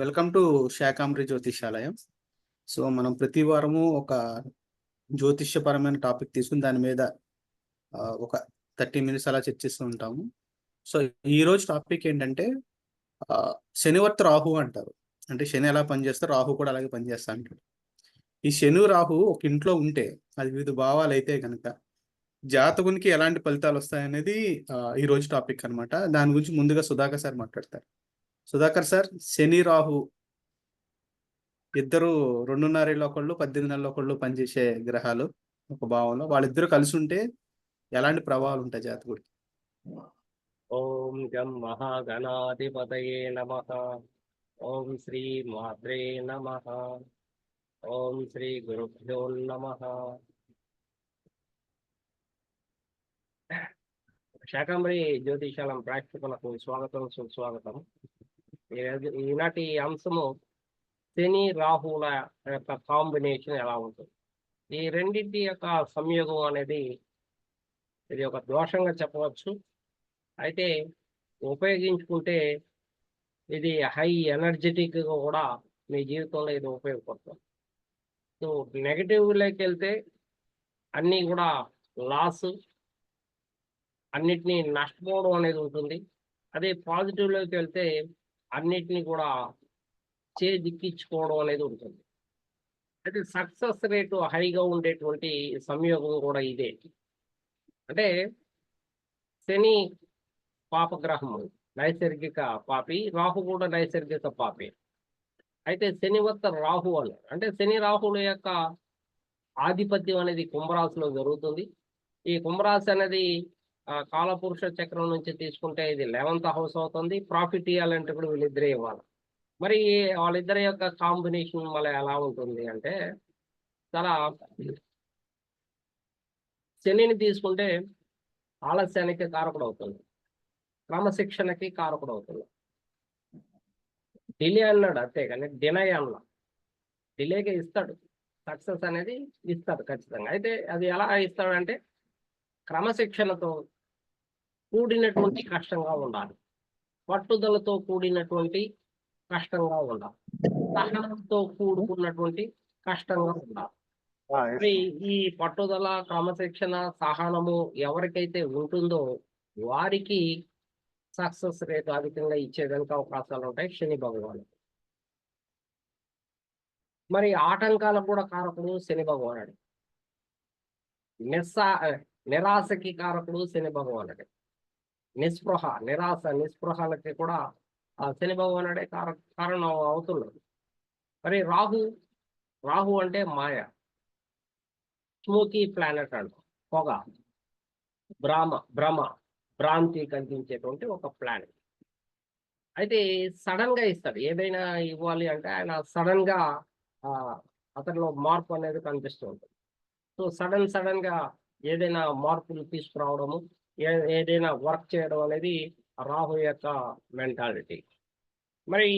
Welcome to Shakambari Jyotishalayam. So మనం ప్రతి వారము ఒక జ్యోతిష్యపరమైన టాపిక్ తీసుకుని దాని మీద ఒక థర్టీ మినిట్స్ అలా చర్చిస్తూ ఉంటాము. సో ఈ రోజు టాపిక్ ఏంటంటే శనివర్త రాహు అంటారు. అంటే శని ఎలా పనిచేస్తే రాహు కూడా అలాగే పనిచేస్తా అంటాడు. ఈ శని రాహు ఒక ఇంట్లో ఉంటే అది వివిధ భావాలు అయితే కనుక జాతకునికి ఎలాంటి ఫలితాలు వస్తాయనేది ఈరోజు ఈ రోజు టాపిక్ అన్నమాట. దాని గురించి ముందుగా సుధాకర్ సార్ మాట్లాడతారు. సుధాకర్ సార్ శని రాహు ఇద్దరు రెండున్నరేళ్ళు ఒకళ్ళు పద్దెనిమిది నెలలు ఒకళ్ళు పనిచేసే గ్రహాలు ఒక భావంలో. వాళ్ళిద్దరూ కలిసి ఉంటే ఎలాంటి ప్రభావాలు ఉంటాయి జాతకుడికి? ఓం గం మహాగణాధిపతయే నమ. ఓం శ్రీ మాత్రే నమ. ఓం శ్రీ గురుభ్యో నమ. శాకంబరి జ్యోతిషాలం ప్రేక్షకులకు స్వాగతం సుస్వాగతం. ఈనాటి అంశము శని రాహుల యొక్క కాంబినేషన్ ఎలా ఉంటుంది? ఈ రెండింటి యొక్క సంయోగం అనేది ఇది ఒక దోషంగా చెప్పవచ్చు. అయితే ఉపయోగించుకుంటే ఇది హై ఎనర్జెటిక్గా కూడా మీ జీవితంలో ఇది ఉపయోగపడుతుంది. సో నెగిటివ్లోకి వెళ్తే అన్నీ కూడా లాస్ అన్నిటినీ నష్టపోవడం అనేది ఉంటుంది. అదే పాజిటివ్లోకి వెళ్తే అన్నిటినీ కూడా చేదిక్కించుకోవడం అనేది ఉంటుంది. అయితే సక్సెస్ రేటు హైగా ఉండేటువంటి సంయోగం కూడా ఇదే. అంటే శని పాపగ్రహము నైసర్గిక పాపి రాహు కూడా నైసర్గిక పాపి. అయితే శని వత్త రాహు అని అంటే శని రాహుల యొక్క ఆధిపత్యం అనేది కుంభరాశిలో జరుగుతుంది. ఈ కుంభరాశి అనేది కాలపురుష చక్రం నుంచి తీసుకుంటే ఇది లెవెంత్ హౌస్ అవుతుంది. ప్రాఫిట్ ఇవ్వాలంటే కూడా వీళ్ళిద్దరే ఇవ్వాలి. మరి వాళ్ళిద్దరి యొక్క కాంబినేషన్ మళ్ళీ ఎలా ఉంటుంది అంటే చాలా శనిని తీసుకుంటే ఆలస్యానికి కారకుడు అవుతుంది క్రమశిక్షణకి కారకుడు అవుతుంది డిలే అన్నాడు అంతే కానీ డినై అన్నా. డిలేగా ఇస్తాడు. సక్సెస్ అనేది ఇస్తాడు ఖచ్చితంగా. అయితే అది ఎలా ఇస్తాడంటే క్రమశిక్షణతో కూడినటువంటి కష్టంగా ఉండాలి. పట్టుదలతో కూడినటువంటి కష్టంగా ఉండాలి. సహనంతో కూడుకున్నటువంటి కష్టంగా ఉండాలి. మరి ఈ పట్టుదల క్రమశిక్షణ సహనము ఎవరికైతే ఉంటుందో వారికి సక్సెస్ రేట్ అధికంగా ఇచ్చేదానికి అవకాశాలు ఉంటాయి. శని భగవానుడు. మరి ఆటంకాలకు కూడా కారకుడు శని భగవానుడు. నిస్సా నిరాశకి కారకుడు శని భగవానుడే. నిస్పృహ నిరాశ నిస్పృహలకి కూడా ఆ శని భగవానుడే కార కారణం అవుతున్నాడు మరి రాహు రాహు అంటే మాయ. స్మోకీ ప్లానెట్ అంట పొగ. భ్రమ భ్రమ భ్రాంతి కలిగించేటువంటి ఒక ప్లానెట్. అయితే సడన్గా ఇస్తాడు ఏదైనా ఇవ్వాలి అంటే ఆయన సడన్గా ఆ, అతనిలో మార్పు అనేది కనిపిస్తూ ఉంటుంది. సో సడన్ సడన్గా ఏదైనా మార్పులు తీసుకురావడము ఏదైనా వర్క్ చేయడం అనేది రాహు యొక్క మెంటాలిటీ. మరి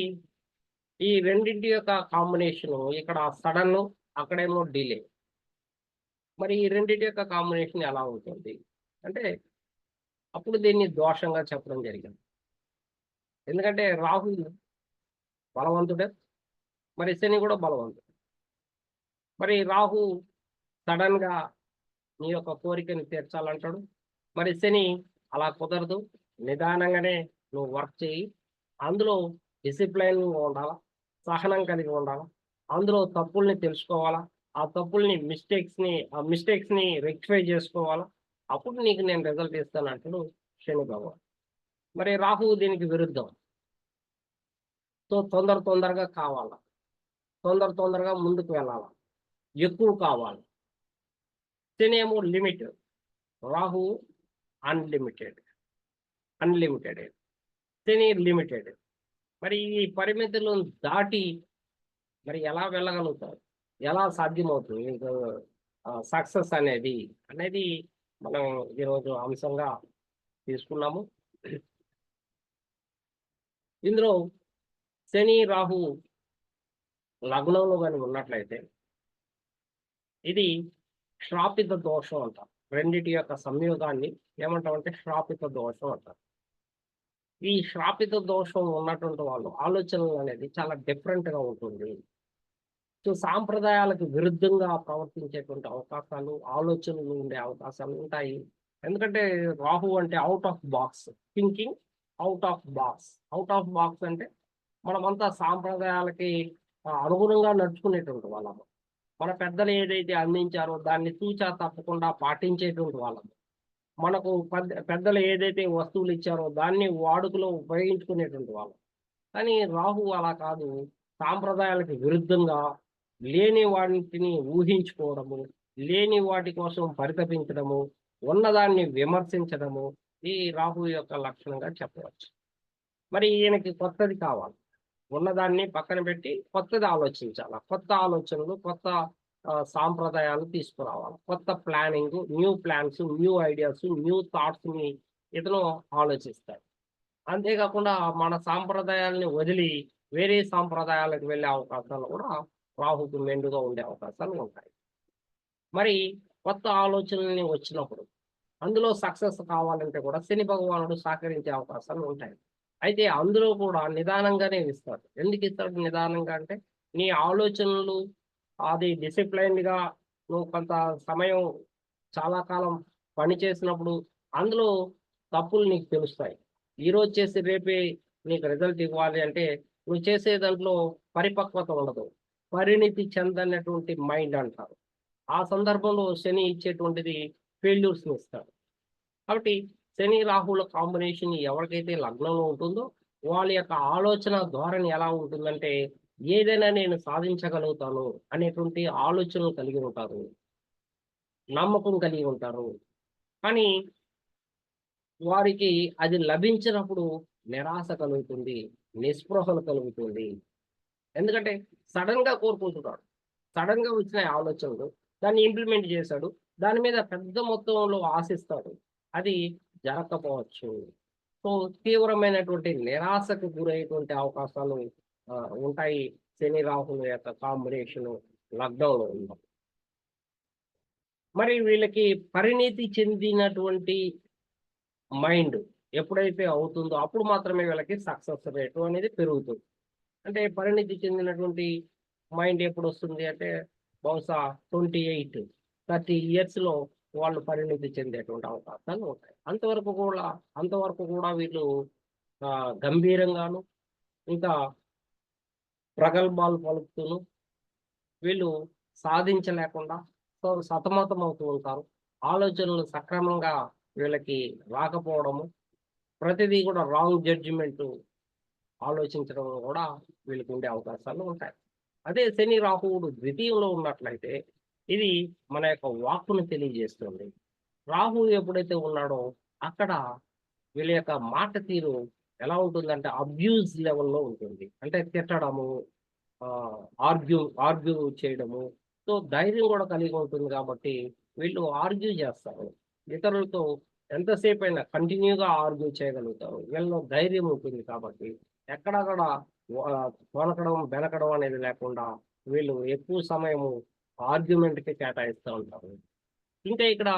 ఈ రెండింటి యొక్క కాంబినేషన్ ఇక్కడ సడన్ అక్కడేమో డిలే. మరి ఈ రెండింటి యొక్క కాంబినేషన్ ఎలా ఉంటుంది? అంటే అప్పుడు దీన్ని దోషంగా చెప్పడం జరిగింది. ఎందుకంటే రాహు బలవంతుడే మరి శని కూడా బలవంతుడు. మరి రాహు సడన్గా నీ యొక్క కోరికని తీర్చాలంటాడు మరి శని అలా కుదరదు. నిదానంగానే నువ్వు వర్క్ చేయి. అందులో డిసిప్లైన్ ఉండాలా? సహనం కలిగి ఉండాలా? అందులో తప్పుల్ని తెలుసుకోవాలా? ఆ తప్పుల్ని మిస్టేక్స్ని ఆ మిస్టేక్స్ని రెక్టిఫై చేసుకోవాలా? అప్పుడు నీకు నేను రిజల్ట్ ఇస్తాను అంటాడు శని భగవాన్. మరి రాహు దీనికి విరుద్ధం. సో తొందర తొందరగా కావాలా? తొందర తొందరగా ముందుకు వెళ్ళాలా? ఎక్కువ కావాలి. శని ఏమో లిమిట్ రాహు అన్లిమిటెడ్. అన్లిమిటెడ్. తిని లిమిటెడ్. మరి ఈ పరిమితులను దాటి మరి ఎలా వెళ్ళగలుగుతారు? ఎలా సాధ్యమవుతుంది? సక్సెస్ అనేది అనేది మనం ఈరోజు అంశంగా తీసుకున్నాము. ఇందులో శని రాహు లగ్నంలో కానీ ఉన్నట్లయితే ఇది క్షాపిత దోషం అంటారు రెండిటి యొక్క సంయోగాన్ని ఏమంటామంటే శ్రాపిత దోషం అంటారు. ఈ శ్రాపిత దోషం ఉన్నటువంటి వాళ్ళు ఆలోచనలు అనేది చాలా డిఫరెంట్గా ఉంటుంది. సో సాంప్రదాయాలకు విరుద్ధంగా ప్రవర్తించేటువంటి అవకాశాలు ఆలోచనలు ఉండే అవకాశాలు ఉంటాయి. ఎందుకంటే రాహు అంటే out of box thinking out of box out of box అంటే మనమంతా సాంప్రదాయాలకి అనుగుణంగా నడుచుకునేటువంటి వాళ్ళము. మన పెద్దలు ఏదైతే అందించారో దాన్ని తూచా తప్పకుండా పాటించేటువంటి వాళ్ళము. మనకు పెద్ద పెద్దలు ఏదైతే వస్తువులు ఇచ్చారో దాన్ని వాడుకలో ఉపయోగించుకునేటువంటి వాళ్ళం. కానీ రాహు అలా కాదు. సాంప్రదాయాలకు విరుద్ధంగా లేని వాటిని ఊహించుకోవడము లేని వాటి కోసం పరితపించడము ఉన్నదాన్ని విమర్శించడము ఈ రాహు యొక్క లక్షణంగా చెప్పవచ్చు. మరి ఈయనకి కొత్తది కావాలి. ఉన్నదాన్ని పక్కన పెట్టి కొత్తది ఆలోచించాలి? కొత్త ఆలోచనలు కొత్త సాంప్రదాయాలు తీసుకురావాలి. కొత్త planning new plans new ideas new థాట్స్ని ఇతను ఆలోచిస్తాడు అంతేకాకుండా మన సాంప్రదాయాల్ని వదిలి వేరే సాంప్రదాయాలకు వెళ్ళే అవకాశాలు కూడా రాహుకు మెండుగా ఉండే అవకాశాలు ఉంటాయి. మరి కొత్త ఆలోచనల్ని వచ్చినప్పుడు అందులో సక్సెస్ కావాలంటే కూడా శని భగవానుడు సహకరించే అవకాశాలు ఉంటాయి. అయితే అందులో కూడా నిదానంగానే ఇస్తాడు ఎందుకు ఇస్తాడు నిదానంగా అంటే నీ ఆలోచనలు అది డిసిప్లైన్డ్ నువ్వు కొంత సమయం చాలా కాలం పని చేసినప్పుడు అందులో తప్పులు నీకు తెలుస్తాయి. ఈరోజు చేసి రేపే నీకు రిజల్ట్ ఇవ్వాలి అంటే నువ్వు చేసే దాంట్లో పరిపక్వత ఉండదు. పరిణితి చెందనటువంటి మైండ్ అంటారు. ఆ సందర్భంలో శని ఇచ్చేటువంటిది ఫెయిల్యూర్స్ని ఇస్తాడు కాబట్టి శని రాహుల కాంబినేషన్ ఎవరికైతే లగ్నంలో ఉంటుందో వాళ్ళ యొక్క ఆలోచన ధోరణి ఎలా ఉంటుందంటే ఏదైనా నేను సాధించగలుగుతాను అనేటువంటి ఆలోచనలు కలిగి ఉంటారు. నమ్మకం కలిగి ఉంటారు. కానీ వారికి అది లభించినప్పుడు నిరాశ కలుగుతుంది నిస్పృహలు కలుగుతుంది. ఎందుకంటే సడన్గా కోరుకుంటున్నాడు. సడన్గా వచ్చిన ఆలోచనలు దాన్ని ఇంప్లిమెంట్ చేశాడు. దాని మీద పెద్ద మొత్తంలో ఆశిస్తాడు. అది జరగకపోవచ్చు. సో తీవ్రమైనటువంటి నిరాశకు గురయ్యేటువంటి అవకాశాలు ఉంటాయి. శని రాహుల యొక్క కాంబినేషన్ లగ్నంలో ఉన్నప్పుడు. మరి వీళ్ళకి పరిణితి చెందినటువంటి మైండ్ ఎప్పుడైతే అవుతుందో అప్పుడు మాత్రమే వీళ్ళకి సక్సెస్ రేటు అనేది పెరుగుతుంది. అంటే పరిణితి చెందినటువంటి మైండ్ ఎప్పుడు వస్తుంది అంటే బహుశా ట్వంటీ ఎయిట్ థర్టీ ఇయర్స్లో వాళ్ళు పరిణితి చెందేటువంటి అవకాశాలు ఉంటాయి. అంతవరకు కూడా అంతవరకు కూడా వీళ్ళు గంభీరంగాను ఇంకా ప్రగల్భాలు పలుకుతూను వీళ్ళు సాధించలేకుండా సో సతమతం అవుతూ ఉంటారు. ఆలోచనలు సక్రమంగా వీళ్ళకి రాకపోవడము ప్రతిదీ కూడా రాంగ్ జడ్జిమెంట్ ఆలోచించడం కూడా వీళ్ళకి ఉండే అవకాశాలు ఉంటాయి. అదే శని రాహువుడు ద్వితీయంలో ఉన్నట్లయితే ఇది మన యొక్క వాక్కును తెలియజేస్తుంది. రాహు ఎప్పుడైతే ఉన్నాడో అక్కడ వీళ్ళ యొక్క మాట తీరు ఎలా ఉంటుందంటే అబ్యూజ్ లెవెల్లో ఉంటుంది. అంటే తిట్టడము ఆర్గ్యూ ఆర్గ్యూ చేయడము. సో ధైర్యం కూడా కలిగి ఉంటుంది కాబట్టి వీళ్ళు ఆర్గ్యూ చేస్తారు. ఇతరులతో ఎంతసేపు అయినా కంటిన్యూగా ఆర్గ్యూ చేయగలుగుతారు. వీళ్ళలో ధైర్యం ఉంటుంది కాబట్టి ఎక్కడక్కడ వనకడం బెనకడం అనేది లేకుండా వీళ్ళు ఎక్కువ సమయము ఆర్గ్యుమెంట్కి కేటాయిస్తూ ఉంటారు. ఇంకా ఇక్కడ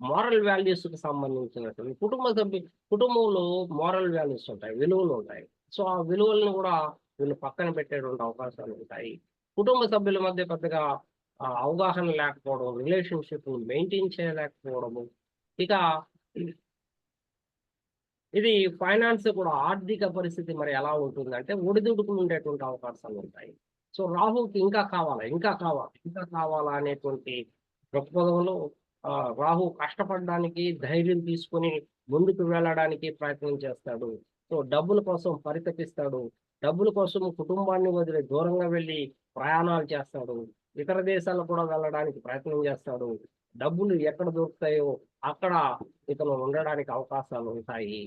మారల్ వాల్యూస్కి సంబంధించినటువంటి కుటుంబ సభ్యు కుటుంబంలో మారల్ వాల్యూస్ ఉంటాయి విలువలు ఉంటాయి. సో ఆ విలువలను కూడా వీళ్ళు పక్కన పెట్టేటువంటి అవకాశాలు ఉంటాయి. కుటుంబ సభ్యుల మధ్య పెద్దగా అవగాహన లేకపోవడం రిలేషన్షిప్ మెయింటైన్ చేయలేకపోవడము. ఇక ఇది ఫైనాన్స్ కూడా ఆర్థిక పరిస్థితి మరి ఎలా ఉంటుందంటే ఒడిదుడుకులు ఉండేటువంటి అవకాశాలు ఉంటాయి. సో రాహుకి ఇంకా కావాలా? ఇంకా కావాలా? ఇంకా కావాలా అనేటువంటి దృక్పథంలో రాహు కష్టపడడానికి ధైర్యం తీసుకొని ముందుకు వెళ్ళడానికి ప్రయత్నం చేస్తాడు. సో డబ్బుల కోసం పరితపిస్తాడు. డబ్బుల కోసం కుటుంబాన్ని వదిలి దూరంగా వెళ్ళి ప్రయాణాలు చేస్తాడు. ఇతర దేశాలకు కూడా వెళ్ళడానికి ప్రయత్నం చేస్తాడు. డబ్బులు ఎక్కడ దొరుకుతాయో అక్కడ ఇతను ఉండడానికి అవకాశాలు ఉంటాయి.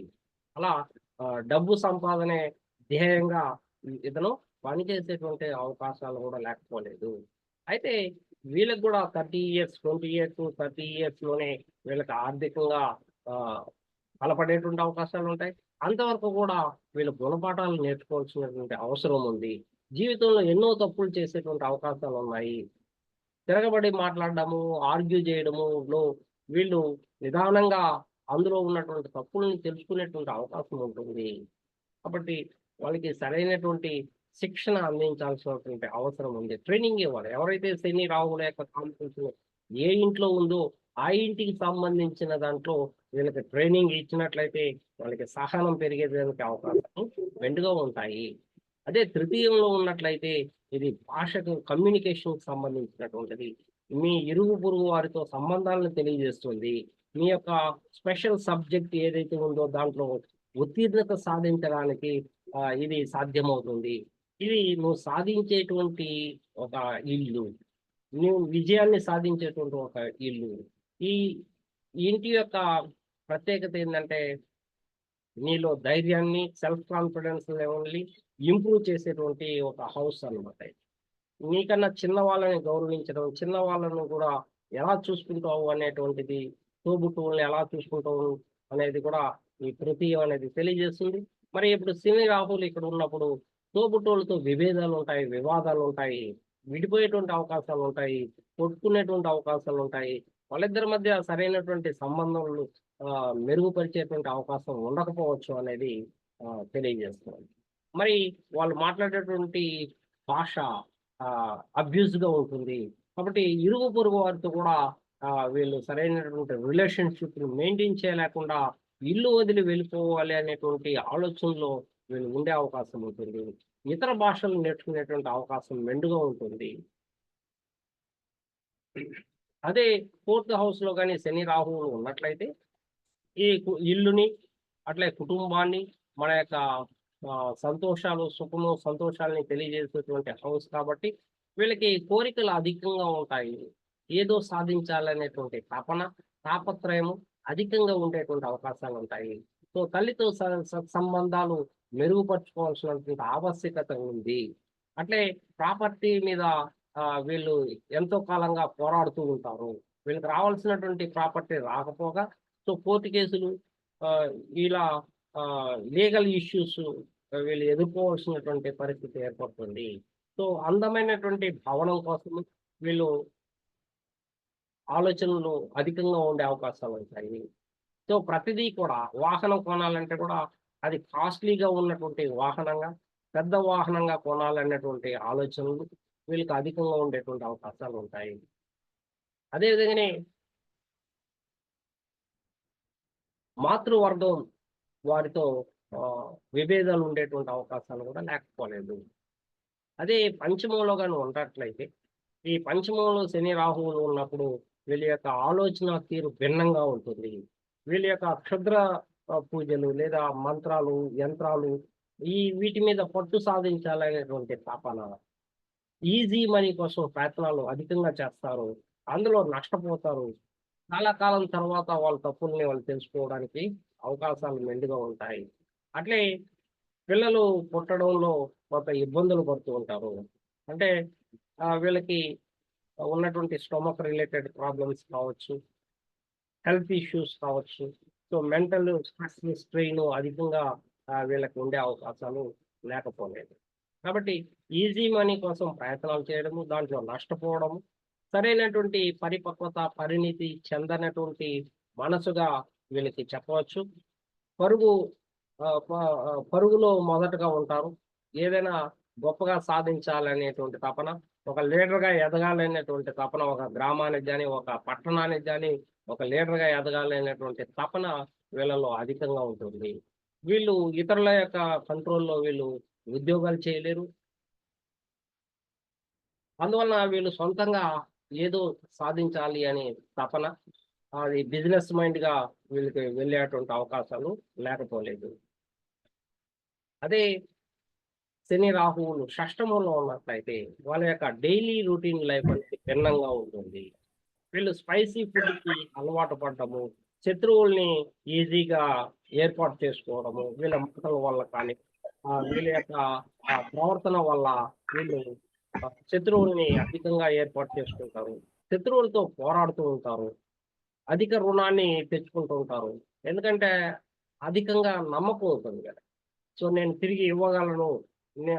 అలా డబ్బు సంపాదనే ధ్యేయంగా ఇతను పనిచేసేటువంటి అవకాశాలు కూడా లేకపోలేదు. అయితే వీళ్ళకి కూడా thirty years twenty years thirty ఇయర్స్లోనే వీళ్ళకి ఆర్థికంగా బలపడేటువంటి అవకాశాలు ఉంటాయి. అంతవరకు కూడా వీళ్ళు గుణపాఠాలు నేర్చుకోవాల్సినటువంటి అవసరం ఉంది. జీవితంలో ఎన్నో తప్పులు చేసేటువంటి అవకాశాలు ఉన్నాయి. తిరగబడి మాట్లాడడము ఆర్గ్యూ చేయడము వీళ్ళు నిదానంగా అందులో ఉన్నటువంటి తప్పుల్ని తెలుసుకునేటువంటి అవకాశం ఉంటుంది. కాబట్టి వాళ్ళకి సరైనటువంటి శిక్షణ అందించాల్సినటువంటి అవసరం ఉంది. ట్రైనింగ్ ఇవ్వాలి. ఎవరైతే శని రాహుల యొక్క కాంపిటీషన్ ఏ ఇంట్లో ఉందో ఆ ఇంటికి సంబంధించిన దాంట్లో వీళ్ళకి ట్రైనింగ్ ఇచ్చినట్లయితే వాళ్ళకి సహనం పెరిగేదానికి అవకాశం మెండుగా ఉంటాయి. అదే తృతీయంలో ఉన్నట్లయితే ఇది భాషకు కమ్యూనికేషన్ సంబంధించినటువంటిది. మీ ఇరుగు పొరుగు వారితో సంబంధాలను తెలియజేస్తుంది. మీ యొక్క స్పెషల్ సబ్జెక్ట్ ఏదైతే ఉందో దాంట్లో ఉత్తీర్ణత సాధించడానికి ఇది సాధ్యమవుతుంది. ఇది నువ్వు సాధించేటువంటి ఒక ఇల్లు. నువ్వు విజయాన్ని సాధించేటువంటి ఒక ఇల్లు. ఈ ఇంటి యొక్క ప్రత్యేకత ఏంటంటే నీలో ధైర్యాన్ని సెల్ఫ్ కాన్ఫిడెన్స్ లెవెల్ని ఇంప్రూవ్ చేసేటువంటి ఒక హౌస్ అనమాట నీకన్నా చిన్న వాళ్ళని గౌరవించడం చిన్న వాళ్ళను కూడా ఎలా చూసుకుంటావు అనేటువంటిది తోబుట్టువుల్ని ఎలా చూసుకుంటావు అనేది కూడా ఈ తృతీయం అనేది తెలియజేస్తుంది. మరి ఇప్పుడు సినీ రాహుల్ ఇక్కడ ఉన్నప్పుడు తోబుట్టువులతో విభేదాలు ఉంటాయి వివాదాలు ఉంటాయి విడిపోయేటువంటి అవకాశాలు ఉంటాయి కొట్టుకునేటువంటి అవకాశాలు ఉంటాయి. వాళ్ళిద్దరి మధ్య సరైనటువంటి సంబంధాలు మెరుగుపరిచేటువంటి అవకాశం ఉండకపోవచ్చు అనేది తెలియజేస్తుంది మరి వాళ్ళు మాట్లాడేటువంటి భాష అబ్యూజ్గా ఉంటుంది. కాబట్టి ఇరుగు పొరుగు వారితో కూడా వీళ్ళు సరైనటువంటి రిలేషన్షిప్ని మెయింటైన్ చేయలేకుండా ఇల్లు వదిలి వెళ్ళిపోవాలి అనేటువంటి ఆలోచనలో వీళ్ళు ఉండే అవకాశం ఉంటుంది. ఇతర భాషలు నేర్చుకునేటువంటి అవకాశం మెండుగా ఉంటుంది. అదే ఫోర్త్ హౌస్లో కానీ శని రాహువులు ఉన్నట్లయితే ఈ ఇల్లుని అట్లే కుటుంబాన్ని మన యొక్క సంతోషాలు సుఖము సంతోషాలని తెలియజేసేటువంటి హౌస్ కాబట్టి వీళ్ళకి కోరికలు అధికంగా ఉంటాయి. ఏదో సాధించాలనేటువంటి తపన తాపత్రయము అధికంగా ఉండేటువంటి అవకాశాలు ఉంటాయి. సో తల్లితో స- స- సంబంధాలు మెరుగుపరచుకోవాల్సినటువంటి ఆవశ్యకత ఉంది. అట్లే ప్రాపర్టీ మీద వీళ్ళు ఎంతో కాలంగా పోరాడుతూ ఉంటారు. వీళ్ళకి రావాల్సినటువంటి ప్రాపర్టీ రాకపోగా సో కోర్టు కేసులు ఇలా లీగల్ ఇష్యూస్ వీళ్ళు ఎదుర్కోవాల్సినటువంటి పరిస్థితి ఏర్పడుతుంది. సో అందమైనటువంటి భవనం కోసం వీళ్ళు ఆలోచనలు అధికంగా ఉండే అవకాశాలు ఉంటాయి. సో ప్రతిదీ కూడా వాహనం కొనాలంటే కూడా అది కాస్ట్లీగా ఉన్నటువంటి వాహనంగా పెద్ద వాహనంగా కొనాలన్నటువంటి ఆలోచనలు వీళ్ళకి అధికంగా ఉండేటువంటి అవకాశాలు ఉంటాయి. అదేవిధంగానే మాతృవర్గం వారితో విభేదాలు ఉండేటువంటి అవకాశాలు కూడా లేకపోలేదు. అదే పంచమంలో కానీ ఉన్నట్లయితే ఈ పంచమంలో శని రాహువులు ఉన్నప్పుడు వీళ్ళ యొక్క ఆలోచన తీరు భిన్నంగా ఉంటుంది. వీళ్ళ యొక్క క్షుద్ర పూజలు లేదా మంత్రాలు యంత్రాలు ఈ వీటి మీద పట్టు సాధించాలనేటువంటి తాపన. ఈజీ మనీ కోసం ప్రయత్నాలు అధికంగా చేస్తారు. అందులో నష్టపోతారు. చాలా కాలం తర్వాత వాళ్ళ తప్పుల్ని వాళ్ళు తెలుసుకోవడానికి అవకాశాలు మెండుగా ఉంటాయి. అట్లే పిల్లలు పుట్టడంలో కొంత ఇబ్బందులు పడుతూ ఉంటారు. అంటే వీళ్ళకి ఉన్నటువంటి స్టొమక్ రిలేటెడ్ ప్రాబ్లమ్స్ కావచ్చు హెల్త్ ఇష్యూస్ కావచ్చు సో మెంటల్ స్ట్రెస్ స్ట్రెయిన్ అధికంగా ఆ, వీళ్ళకి ఉండే అవకాశాలు లేకపోలేదు. కాబట్టి ఈజీ మనీ కోసం ప్రయత్నాలు చేయడము దాంట్లో నష్టపోవడము సరైనటువంటి పరిపక్వత పరిణితి చెందనటువంటి మనసుగా వీళ్ళకి చెప్పవచ్చు. పరుగు పరుగులో మొదటగా ఉంటారు. ఏదైనా గొప్పగా సాధించాలనేటువంటి తపన ఒక లీడర్గా ఎదగాలనేటువంటి తపన ఒక గ్రామానికి కానీ ఒక పట్టణానికి కానీ ఒక లీడర్గా ఎదగాలనేటువంటి తపన వీళ్ళలో అధికంగా ఉంటుంది. వీళ్ళు ఇతరుల యొక్క కంట్రోల్లో వీళ్ళు ఉద్యోగాలు చేయలేరు. అందువలన వీళ్ళు సొంతంగా ఏదో సాధించాలి అనే తపన అది బిజినెస్ మైండ్గా వీళ్ళకి వెళ్ళేటువంటి అవకాశాలు లేకపోలేదు. అదే శని రాహువులు షష్టమంలో ఉన్నట్లయితే వాళ్ళ యొక్క డైలీ రొటీన్ లైఫ్ అనేది భిన్నంగా ఉంటుంది. వీళ్ళు స్పైసీ ఫుడ్కి అలవాటు పడ్డము శత్రువుల్ని ఈజీగా ఏర్పాటు చేసుకోవడము వీళ్ళ మాటల వల్ల కానీ ఆ, వీళ్ళ యొక్క ఆ, ప్రవర్తన వల్ల వీళ్ళు శత్రువుల్ని అధికంగా ఏర్పాటు చేసుకుంటారు. శత్రువులతో పోరాడుతూ ఉంటారు. అధిక రుణాన్ని తెచ్చుకుంటూ ఉంటారు. ఎందుకంటే అధికంగా నమ్మకం ఉంటుంది కదా. సో నేను తిరిగి ఇవ్వగలను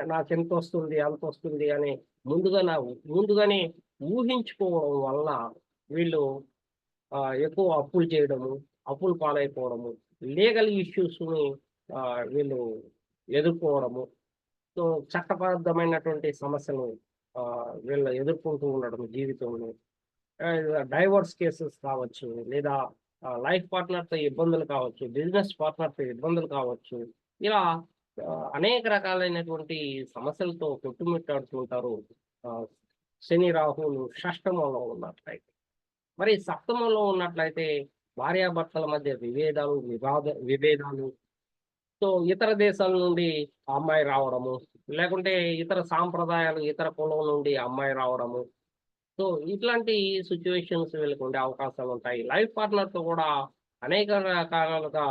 నాకు ఎంత వస్తుంది అంత వస్తుంది అని ముందుగా నా ముందుగానే ఊహించుకోవడం వల్ల వీళ్ళు ఆ, ఎక్కువ అప్పులు చేయడము అప్పులు పాలైపోవడము లీగల్ ఇష్యూస్ని వీళ్ళు ఎదుర్కోవడము. సో చట్టబద్ధమైనటువంటి సమస్యలు ఆ, వీళ్ళు ఎదుర్కొంటూ ఉండడం జీవితంలో. డైవర్స్ కేసెస్ కావచ్చు లేదా లైఫ్ పార్ట్నర్తో ఇబ్బందులు కావచ్చు బిజినెస్ పార్ట్నర్తో ఇబ్బందులు కావచ్చు ఇలా అనేక రకాలైనటువంటి సమస్యలతో కొట్టుమిట్టాడుతుంటారు ఆ, శని రాహులు షష్టమంలో ఉన్నట్లయితే. మరి సప్తమంలో ఉన్నట్లయితే భార్యాభర్తల మధ్య విభేదాలు వివాద విభేదాలు. సో ఇతర దేశాల నుండి అమ్మాయి రావడము లేకుంటే ఇతర సాంప్రదాయాలు ఇతర కులం నుండి అమ్మాయి రావడము. సో ఇట్లాంటి సిచ్యువేషన్స్ వీళ్ళకి ఉండే అవకాశాలు ఉంటాయి. లైఫ్ పార్ట్నర్తో కూడా అనేక రకాలుగా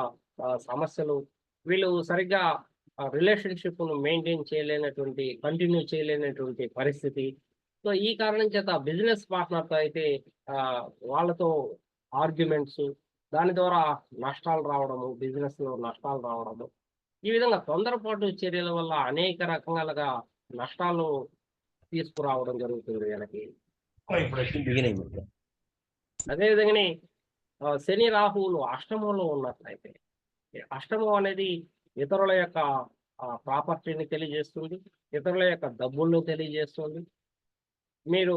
సమస్యలు. వీళ్ళు సరిగ్గా రిలేషన్షిప్ను మెయింటైన్ చేయలేనటువంటి కంటిన్యూ చేయలేనటువంటి పరిస్థితి. సో ఈ కారణం చేత బిజినెస్ పార్ట్నర్తో అయితే వాళ్ళతో ఆర్గ్యుమెంట్స్ దాని ద్వారా నష్టాలు రావడము బిజినెస్లో నష్టాలు రావడము ఈ విధంగా తొందరపాటు చర్యల వల్ల అనేక రకాలుగా నష్టాలు తీసుకురావడం జరుగుతుంది వీళ్ళకి అదేవిధంగానే శని రాహువులు అష్టమంలో ఉన్నట్లయితే అష్టమం అనేది ఇతరుల యొక్క ప్రాపర్టీని తెలియజేస్తుంది ఇతరుల యొక్క డబ్బులను తెలియజేస్తుంది మీరు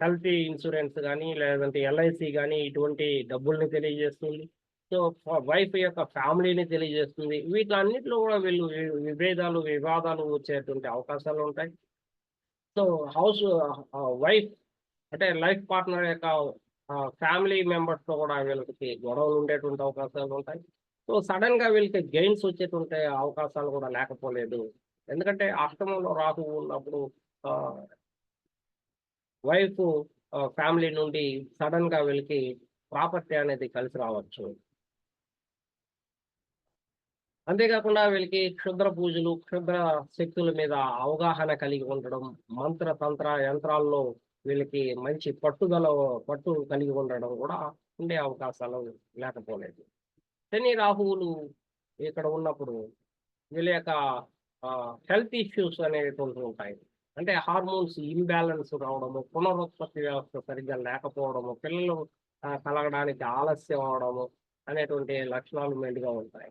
హెల్త్ ఇన్సూరెన్స్ కానీ లేదంటే ఎల్ఐసి కానీ ఇటువంటి డబ్బుల్ని తెలియజేస్తుంది. సో వైఫ్ యొక్క ఫ్యామిలీని తెలియజేస్తుంది. వీటన్నిటిలో కూడా వీళ్ళు విభేదాలు వివాదాలు వచ్చేటువంటి అవకాశాలు ఉంటాయి. సో హౌస్ వైఫ్ అంటే లైఫ్ పార్ట్నర్ యొక్క ఫ్యామిలీ మెంబర్స్తో కూడా వీళ్ళకి గొడవలు ఉండేటువంటి అవకాశాలు ఉంటాయి. సో సడన్గా వీళ్ళకి గెయిన్స్ వచ్చేటువంటి అవకాశాలు కూడా లేకపోలేదు. ఎందుకంటే అష్టమంలో రాహు ఉన్నప్పుడు వైఫ్ ఫ్యామిలీ నుండి సడన్గా వీళ్ళకి ప్రాపర్టీ అనేది కలిసి రావచ్చు. అంతేకాకుండా వీళ్ళకి క్షుద్ర పూజలు క్షుద్ర శక్తుల మీద అవగాహన కలిగి ఉండడం మంత్ర తంత్ర యంత్రాల్లో వీళ్ళకి మంచి పట్టుదల పట్టు కలిగి ఉండడం కూడా ఉండే అవకాశాలు లేకపోలేదు. శని రాహువులు ఇక్కడ ఉన్నప్పుడు వీళ్ళ యొక్క హెల్త్ ఇష్యూస్ అనేటువంటి ఉంటాయి. అంటే హార్మోన్స్ ఇంబ్యాలెన్స్ రావడము పునరుత్పత్తి వ్యవస్థ సరిగ్గా లేకపోవడము పిల్లలు కలగడానికి ఆలస్యం అవడము అనేటువంటి లక్షణాలు మెండుగా ఉంటాయి.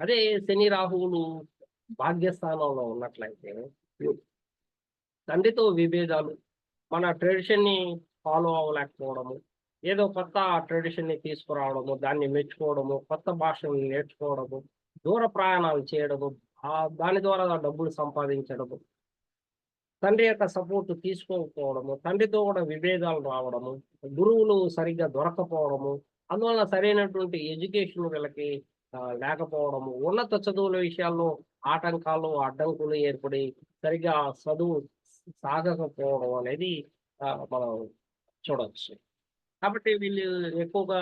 అదే శని రాహువులు భాగ్యస్థానంలో ఉన్నట్లయితే తండ్రితో విభేదాలు మన ట్రెడిషన్ని ఫాలో అవ్వలేకపోవడము ఏదో కొత్త ట్రెడిషన్ని తీసుకురావడము దాన్ని మెచ్చుకోవడము కొత్త భాషను నేర్చుకోవడము దూర ప్రయాణాలు చేయడము దాని ద్వారా డబ్బులు సంపాదించడము తండ్రి యొక్క సపోర్ట్ తీసుకోకపోవడము తండ్రితో కూడా విభేదాలు రావడము గురువులు సరిగ్గా దొరకపోవడము అందువల్ల సరైనటువంటి ఎడ్యుకేషన్ వీళ్ళకి లేకపోవడము ఉన్నత చదువుల విషయాల్లో ఆటంకాలు అడ్డంకులు ఏర్పడి సరిగ్గా చదువు సాగకపోవడం అనేది మనం చూడవచ్చు కాబట్టి వీళ్ళు ఎక్కువగా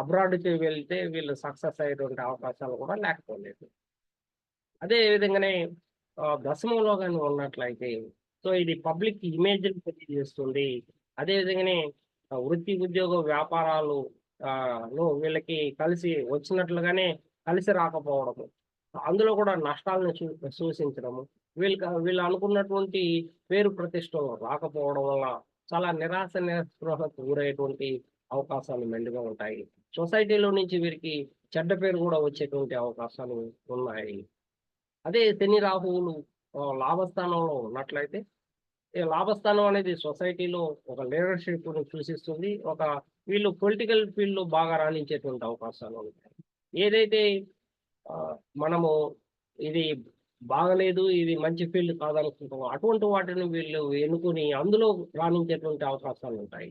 అబ్రాడ్కి వెళ్తే వీళ్ళు సక్సెస్ అయ్యేటువంటి అవకాశాలు కూడా లేకపోలేదు. అదే విధంగానే దశమంలో కానీ ఉన్నట్లయితే సో ఇది పబ్లిక్ ఇమేజ్ తెలియజేస్తుంది. అదే విధంగానే వృత్తి ఉద్యోగ వ్యాపారాలు వీళ్ళకి కలిసి వచ్చినట్లుగానే కలిసి రాకపోవడము అందులో కూడా నష్టాలను సూచించడము వీళ్ళకి వీళ్ళు అనుకున్నటువంటి పేరు ప్రతిష్టలు రాకపోవడం వల్ల చాలా నిరాశ నిస్పృహకు గురయ్యేటువంటి అవకాశాలు మెండుగా ఉంటాయి. సొసైటీలో నుంచి వీరికి చెడ్డ పేరు కూడా వచ్చేటువంటి అవకాశాలు ఉన్నాయి. అదే శని రాహువులు లాభస్థానంలో ఉన్నట్లయితే ఈ లాభస్థానం అనేది సొసైటీలో ఒక లీడర్షిప్ను సూచిస్తుంది. ఒక వీళ్ళు పొలిటికల్ ఫీల్డ్లో బాగా రాణించేటువంటి అవకాశాలు ఉంటాయి. ఏదైతే మనము ఇది బాగలేదు ఇది మంచి ఫీల్డ్ కాదనుకుంటామో అటువంటి వాటిని వీళ్ళు ఎన్నుకుని అందులో రాణించేటువంటి అవకాశాలు ఉంటాయి.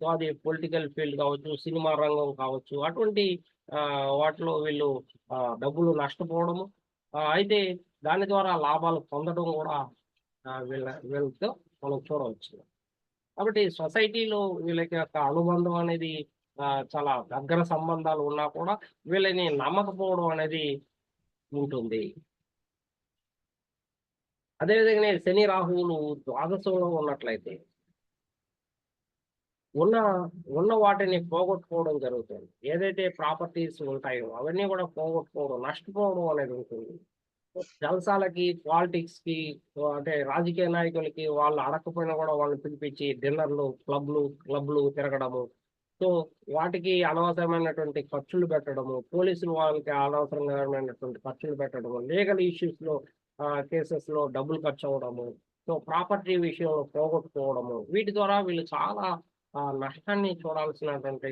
సో అది పొలిటికల్ ఫీల్డ్ కావచ్చు సినిమా రంగం కావచ్చు అటువంటి వాటిలో వీళ్ళు డబ్బులు నష్టపోవడము అయితే దాని ద్వారా లాభాలు పొందడం కూడా వీళ్ళ వీళ్ళతో మనం చూడవచ్చు. కాబట్టి సొసైటీలో వీళ్ళకి యొక్క అనుబంధం అనేది చాలా దగ్గర సంబంధాలు ఉన్నా కూడా వీళ్ళని నమ్మకపోవడం అనేది ఉంటుంది. అదేవిధంగా శని రాహువులు ద్వాదశంలో ఉన్నట్లయితే ఉన్న ఉన్న వాటిని పోగొట్టుకోవడం జరుగుతుంది. ఏదైతే ప్రాపర్టీస్ ఉంటాయో అవన్నీ కూడా పోగొట్టుకోవడం నష్టపోవడం అనేది ఉంటుంది. జలసాలకి పాలిటిక్స్కి అంటే రాజకీయ నాయకులకి వాళ్ళు అడగకపోయినా కూడా వాళ్ళని పిలిపించి డిన్నర్లు క్లబ్లు క్లబ్లు తిరగడము. సో వాటికి అనవసరమైనటువంటి ఖర్చులు పెట్టడము పోలీసులు వాళ్ళకి అనవసరమైనటువంటి ఖర్చులు పెట్టడము లీగల్ ఇష్యూస్లో కేసెస్లో కేసెస్లో డబ్బులు ఖర్చు అవ్వడము. సో ప్రాపర్టీ విషయంలో పోగొట్టుకోవడము. వీటి ద్వారా వీళ్ళు చాలా ఆ, నష్టాన్ని చూడాల్సినటువంటి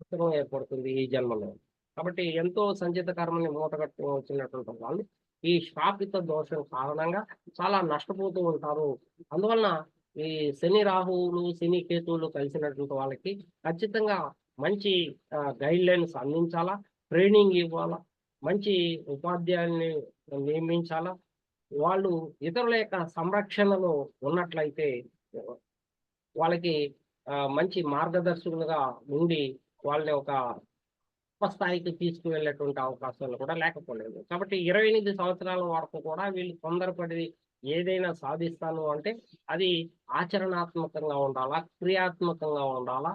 పుస్తకం ఏర్పడుతుంది ఈ జన్మలో. కాబట్టి ఎంతో సంచిత కర్మని మూటగట్టు వచ్చినటువంటి వాళ్ళు ఈ శాపిత దోషం కారణంగా చాలా నష్టపోతూ ఉంటారు. అందువలన ఈ శని రాహువులు శని కేతువులు కలిసినటువంటి వాళ్ళకి ఖచ్చితంగా మంచి గైడ్ లైన్స్ అందించాలా? ట్రైనింగ్ ఇవ్వాలా? మంచి ఉపాధ్యాయుల్ని నియమించాలా? వాళ్ళు ఇతరుల యొక్క సంరక్షణలో ఉన్నట్లయితే వాళ్ళకి మంచి మార్గదర్శకులుగా ఉండి వాళ్ళని ఒక స్థాయికి తీసుకువెళ్ళేటువంటి అవకాశాలు కూడా లేకపోలేదు. కాబట్టి ఇరవై ఎనిమిది సంవత్సరాల వరకు కూడా వీళ్ళు తొందరపడి ఏదైనా సాధిస్తాను అంటే అది ఆచరణాత్మకంగా ఉండాలా క్రియాత్మకంగా ఉండాలా?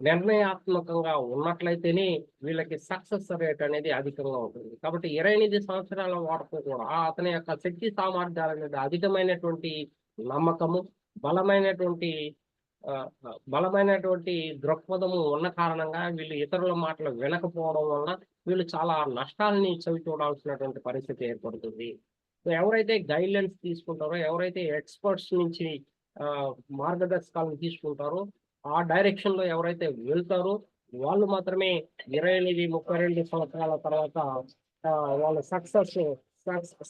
నిర్ణయాత్మకంగా ఉన్నట్లయితేనే వీళ్ళకి సక్సెస్ రేట్ అనేది అధికంగా ఉంటుంది. కాబట్టి ఇరవై ఎనిమిది సంవత్సరాల వరకు కూడా అతని యొక్క శక్తి సామర్థ్యాల మీద అధికమైనటువంటి నమ్మకము బలమైనటువంటి బలమైనటువంటి దృక్పథము ఉన్న కారణంగా వీళ్ళు ఇతరుల మాటలు వినకపోవడం వల్ల వీళ్ళు చాలా నష్టాలని చవి చూడాల్సినటువంటి పరిస్థితి ఏర్పడుతుంది. ఎవరైతే గైడ్లైన్స్ తీసుకుంటారో ఎవరైతే ఎక్స్పర్ట్స్ నుంచి ఆ, మార్గదర్శకాలను తీసుకుంటారో ఆ డైరెక్షన్లో ఎవరైతే వెళ్తారో వాళ్ళు మాత్రమే ఇరవై ఎనిమిది ముప్పై రెండు సంవత్సరాల తర్వాత వాళ్ళ సక్సెస్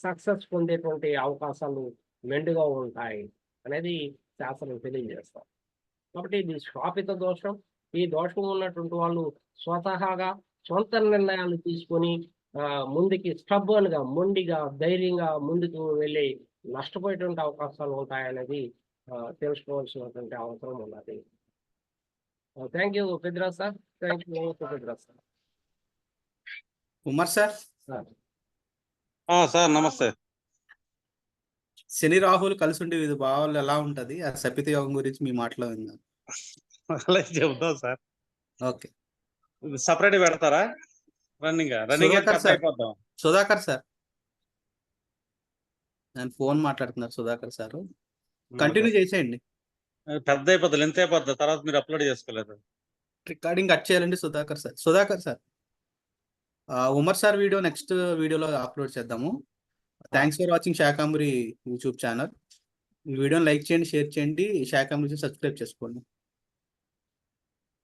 సక్సెస్ పొందేటువంటి అవకాశాలు మెండుగా ఉంటాయి. అనేది శాస్త్రం తెలియజేస్తాం. కాబట్టి ఇది శ్వాపిత దోషం. ఈ దోషం ఉన్నటువంటి వాళ్ళు స్వతహాగా సొంత నిర్ణయాలు తీసుకొని ఆ, ముందుకి stubborn గా మొండిగా ధైర్యంగా ముందుకు వెళ్ళి నష్టపోయేటువంటి అవకాశాలు ఉంటాయనేది తెలుసుకోవాల్సినటువంటి అవసరం ఉన్నది. Thank you Pedraj sir. Thank you Pedraj sir. Umar sir? ఆ, సార్ నమస్తే. శని రాహుల్ కలిసి ఉండే వివిధ భావాలు ఎలా ఉంటది? ఆ సపిత యోగం గురించి మీ మాటలో విందాం. అలాగే చెబుతాం సార్. ఓకే. సపరేట్ పెడతారా? రన్నింగ్? Running Sudhakar sir. అయిపోతాం. సుధాకర్ సార్. నేను ఫోన్ మాట్లాడుతున్నారు సుధాకర్ సార్. కంటిన్యూ చేసేయండి. పెద్ద అయిపోతుంది ఎంత అయిపోద్ది తర్వాత మీరు అప్లోడ్ చేసుకోలేదు. రికార్డింగ్ కట్ చేయాలండి Sudhakar sir. Sudhakar sir Umar sir video next వీడియోలో అప్లోడ్ చేద్దాము. Thanks for watching Shakambari YouTube channel ఈ వీడియోని లైక్ చేయండి షేర్ చేయండి. శాకాంబరి సబ్స్క్రైబ్ చేసుకోండి.